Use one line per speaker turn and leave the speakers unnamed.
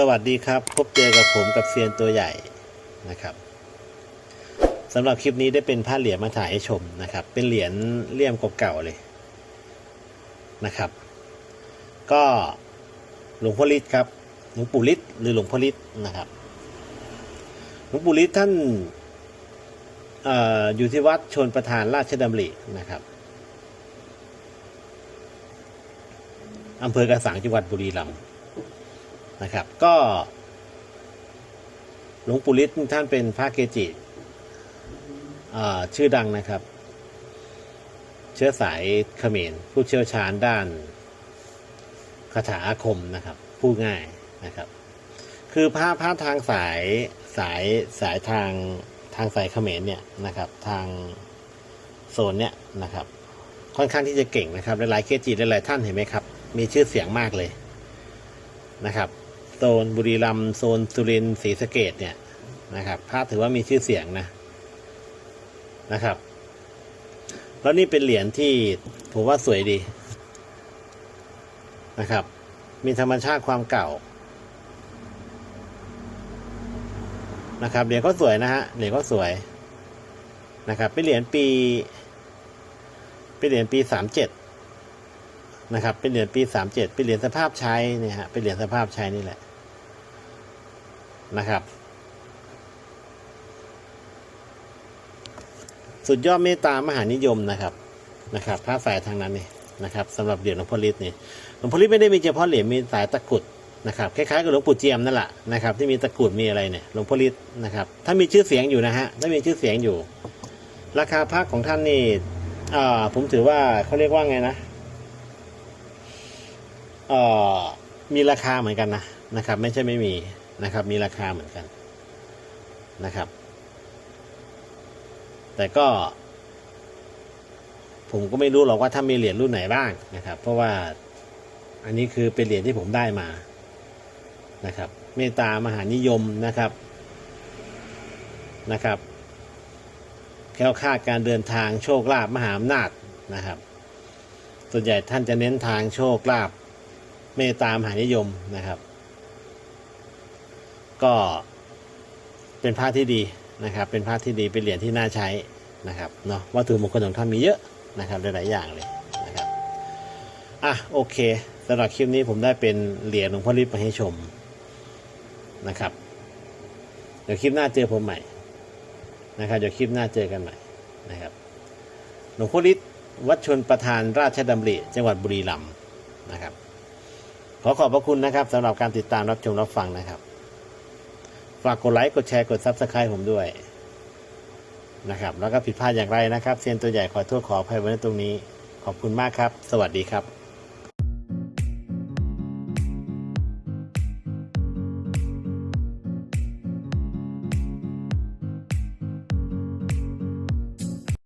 สวัสดีครับ พบเจอกับผมกับเซียนตัวใหญ่นะครับสำหรับคลิปนี้ได้เป็นผ้าเหรียญมาถ่ายให้ชมนะครับ เป็นเหรียญเลี่ยมเก่าๆเลยนะครับ ก็หลวงพ่อฤทธิ์ครับหลวงปู่ฤทธิ์หรือหลวงพ่อฤทธิ์นะครับหลวงปู่ฤทธิ์ท่านอออยู่ที่วัดชนประธานราชดำรินะครับอำเภอกระสังจังหวัดบุรีรัมย์ นะครับ ก็หลวงปู่ฤทธิ์ท่านเป็นพระเกจิชื่อดังนะครับ เชื้อสายเขมรผู้เชี่ยวชาญด้านคาถาอาคมนะครับพูดง่ายนะครับ คือพระพระทางสายสายสายทางทางสายเขมรเนี่ยนะครับ ทางโซนเนี่ยนะครับ ค่อนข้างที่จะเก่งนะครับหลายๆเกจิหลายๆท่านเห็นไหมครับ มีชื่อเสียงมากเลยนะครับ โซนบุรีรัมย์โซนสุรินทร์ศรีสะเกดเนี่ยนะครับพระถือว่ามีชื่อเสียงนะนะครับ แล้วนี่เป็นเหรียญที่ผมว่าสวยดีนะครับ มีธรรมชาติความเก่านะครับเหรียญก็สวยนะฮะเหรียญก็สวยนะครับเป็นเหรียญปีเป็นเหรียญปีสามเจ็ด นะครับ เป็นเหรียญปีสามเจ็ดเป็นเหรียญสภาพใช้เนี่ยฮะเป็นเหรียญสภาพใช้นี่แหละนะครับ สุดยอดเมตตามหานิยมนะครับนะครับพระสายทางนั้นนี่นะครับสำหรับเหรียญหลวงพ่อฤทธิ์นี่หลวงพ่อฤทธิ์ไม่ได้มีเฉพาะเหรียญมีสายตะกรุดนะครับคล้ายๆกับหลวงปู่เจียมนั่นแหละนะครับ ที่มีตะกรุดมีอะไรเนี่ยหลวงพ่อฤทธิ์นะครับถ้ามีชื่อเสียงอยู่นะฮะถ้ามีชื่อเสียงอยู่ ราคาพระของท่านนี่อ่าผมถือว่าเขาเรียกว่าไงนะ เอ่อมีราคาเหมือนกันนะนะครับ ไม่ใช่ไม่มีนะครับ มีราคาเหมือนกันนะครับ แต่ก็ ผมก็ไม่รู้หรอกว่าถ้ามีเหรียญรุ่นไหนบ้างนะครับ เพราะว่าอันนี้คือเป็นเหรียญที่ผมได้มานะครับ เมตตามหานิยมนะครับนะครับแค้วคาดการเดินทางโชคลาภมหาอำนาจนะครับ ส่วนใหญ่ท่านจะเน้นทางโชคลาภ เมตตามหานิยมนะครับ ก็เป็นผ้าที่ดีนะครับ เป็นผ้าที่ดีเป็นเหรียญที่น่าใช้นะครับเนาะวัตถุมงคลของท่านมีเยอะนะครับหลายๆอย่างเลยนะครับอะโอเคสำหรับคลิปนี้ผมได้เป็นเหรียญหลวงพ่อฤทธิ์มาให้ชมนะครับ เดี๋ยวคลิปหน้าเจอผมใหม่นะครับเดี๋ยวคลิปหน้าเจอกันใหม่นะครับหลวงพ่อฤทธิ์วัดชนประธานราชดำริจังหวัดบุรีรัมย์นะครับ อขอบพระคุณนะครับสำหรับการติดตามรับชมรับฟังนะครับ ฝากกดไลค์กดแชร์กดซับสไครต์ผมด้วยนะครับแล้วก็ผิดพลาดอย่างไรนะครับเซียนตัวใหญ่ขอโทษขออภัยไว้ในตรงนี้ ขอบคุณมากครับ สวัสดีครับ